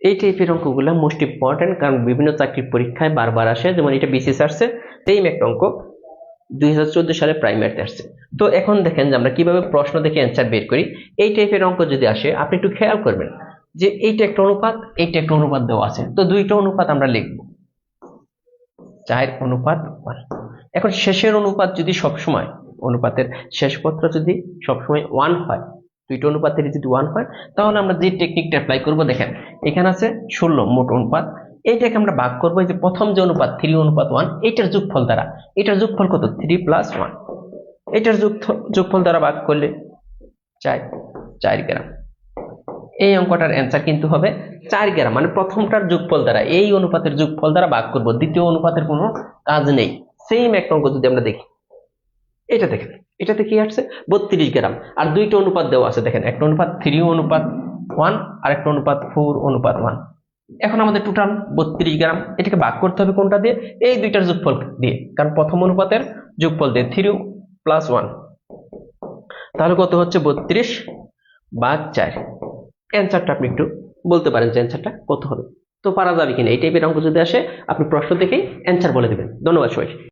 এই টাইপের অঙ্কগুলো মোস্ট ইম্পর্টেন্ট কারণ বিভিন্ন চাকরির পরীক্ষায় বারবার আসে। যেমন এটা বিসিএস আসছে সেম একটা অঙ্ক দুই হাজার চোদ্দ সালে প্রাইমারিতে আসছে। তো এখন দেখেন যে আমরা কীভাবে প্রশ্ন দেখে অ্যান্সার বের করি। এই টাইপের অঙ্ক যদি আসে, আপনি একটু খেয়াল করবেন যে এইটা একটা অনুপাত, এইটা একটা অনুপাত দেওয়া আছে। তো দুইটা অনুপাত আমরা লিখব। চায়ের অনুপাত এখন শেষের অনুপাত যদি সবসময়, অনুপাতের শেষ পত্র যদি সবসময় ওয়ান হয় দুইটা অনুপাতের যদি ওয়ান হয়, তাহলে আমরা যে টেকনিকটা অ্যাপ্লাই করব দেখেন, এখানে আছে ষোলো মোট অনুপাত। এইটাকে আমরা ভাগ করব যে প্রথম যে অনুপাত থ্রি অনুপাত ওয়ান এইটার যোগফল দ্বারা। এটার যোগফল কত? থ্রি প্লাস ওয়ান এটার যোগ যোগফল দ্বারা ভাগ করলে চার চার গ্রাম। এই অঙ্কটার অ্যান্সার কিন্তু হবে চার গ্রাম মানে প্রথমটার যোগফল দ্বারা। এই অনুপাতের যোগফল দ্বারা ভাগ করব, দ্বিতীয় অনুপাতের কোনো কাজ নেই। সেম একটা অঙ্ক যদি আমরা দেখি, এটা দেখেন। এটাতে কি আসছে? বত্রিশ গ্রাম। আর দুইটা অনুপাত দেওয়া আছে, দেখেন। একটা অনুপাত থ্রি অনুপাত ওয়ান আর একটা অনুপাত ফোর অনুপাত ওয়ান এখন আমাদের টোটাল বত্রিশ গ্রাম, এটাকে ভাগ করতে হবে কোনটা দিয়ে? এই দুইটার যোগফল দিয়ে। কারণ প্রথম অনুপাতের যোগফল দিয়ে থ্রি প্লাস ওয়ান তাহলে কত হচ্ছে? বত্রিশ ভাগ চার। অ্যান্সারটা আপনি একটু বলতে পারেন যে অ্যান্সারটা কত হবে। তো পারা যাবে কিনা? এই টাইপের অঙ্ক যদি আসে, আপনি প্রশ্ন দেখেই অ্যান্সার বলে দেবেন। ধন্যবাদ সবাই